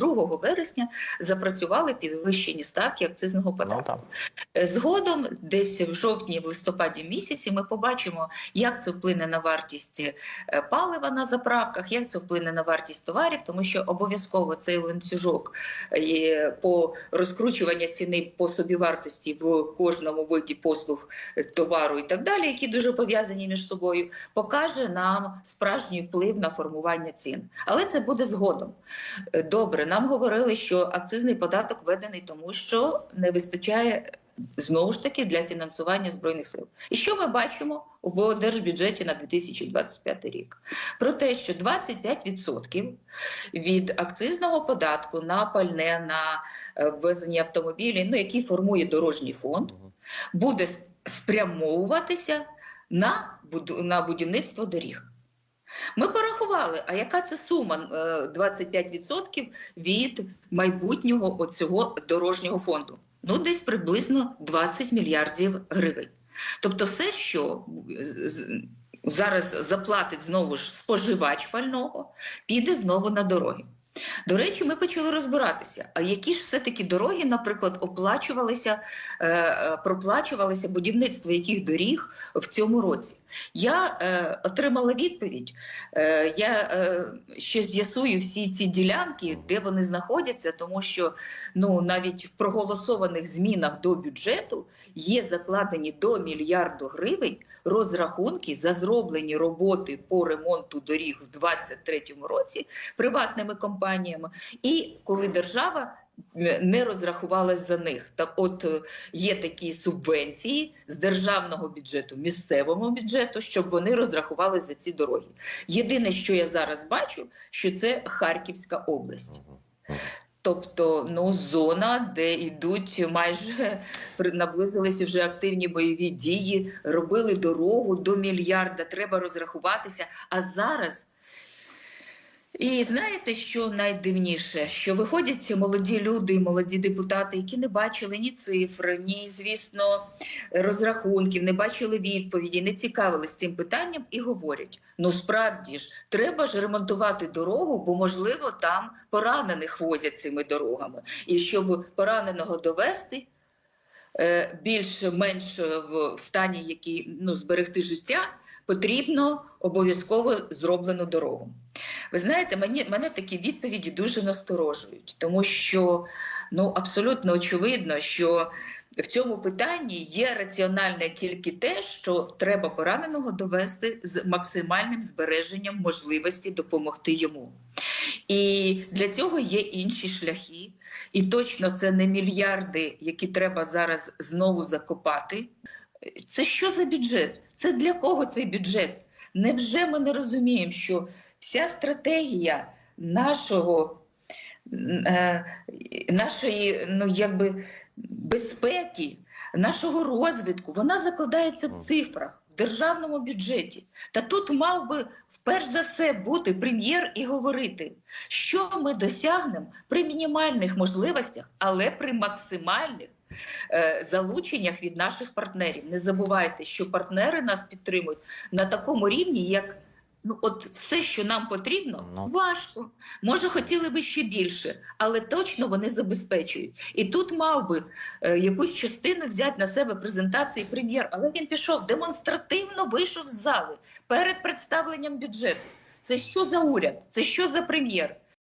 2 вересня запрацювали підвищені ставки акцизного Ну податку. Е, Згодом, десь в жовтні, в листопаді місяці, ми побачимо, як це вплине на вартість е, палива на заправках, як це вплине на вартість товарів, тому що обов'язково цей ланцюжок е, по розкручуванню ціни по собівартості в кожному виді послуг товару і так далі, які дуже пов'язані між собою, покаже нам справжній вплив на формування цін. Але це буде згодом. Добре, нам говорили, що акцизний податок введений тому, що не вистачає знову ж таки для фінансування збройних сил. І що ми бачимо в держбюджеті на 2025 рік? Про те, що 25% від акцизного податку на пальне на е, ввезення автомобілів, ну який формує дорожній фонд, буде спрямовуватися на будівництво доріг. Ми порахували, а яка це сума е, 25% від майбутнього оцього дорожнього фонду? Ну, десь приблизно 20 мільярдів гривень. Тобто, все, що зараз заплатить знову ж споживач пального, піде знову на дороги. До речі, ми почали розбиратися, а які ж все-таки дороги, наприклад, оплачувалися, е, е, проплачувалися будівництво яких доріг в цьому році. Я е, отримала відповідь. Я ще з'ясую всі ці ділянки, де вони знаходяться, тому що ну навіть в проголосованих змінах до бюджету є закладені до мільярду гривень розрахунки за зроблені роботи по ремонту доріг в 2023 році приватними компаніями, і коли держава не розрахувалась за них. Так, от е, є такі субвенції з державного бюджету, місцевого бюджету, щоб вони розрахувалися за ці дороги. Єдине, що я зараз бачу, що це Харківська область. Тобто, ну, зона, де йдуть майже наблизились вже активні бойові дії, робили дорогу до мільярда, треба розрахуватися. А зараз. І знаєте, що найдивніше? Що виходять молоді люди, молоді депутати, які не бачили ні цифр, ні, звісно, розрахунків, не бачили відповіді, не цікавились цим питанням і говорять: ну справді ж, треба ж ремонтувати дорогу, бо можливо там поранених возять цими дорогами. І щоб пораненого довести. е, Більш-менш в стані, який ну зберегти життя, потрібно обов'язково зроблену дорогу. Ви знаєте, мені мене такі відповіді дуже насторожують, тому що ну абсолютно очевидно, що в цьому питанні є раціональне тільки те, що треба пораненого довести з максимальним збереженням можливості допомогти йому. І для цього є інші шляхи, і точно це не мільярди, які треба зараз знову закопати. Це що за бюджет? Це для кого цей бюджет? Невже ми не розуміємо, що вся стратегія нашого, е, нашої ну, якби, безпеки, нашого розвитку, вона закладається в цифрах, в державному бюджеті. Та тут мав би вперш за все бути прем'єр і говорити, що ми досягнемо при мінімальних можливостях, але при максимальних. е, Залученнях від наших партнерів. Не забувайте, що партнери нас підтримують на такому рівні, як ну, от все, що нам потрібно, Ну. важко. Може, хотіли би ще більше, але точно вони забезпечують. І тут мав би е, якусь частину взяти на себе презентації прем'єр, але він пішов демонстративно вийшов з зали перед представленням бюджету. Це що за уряд? Це що за прем'єр?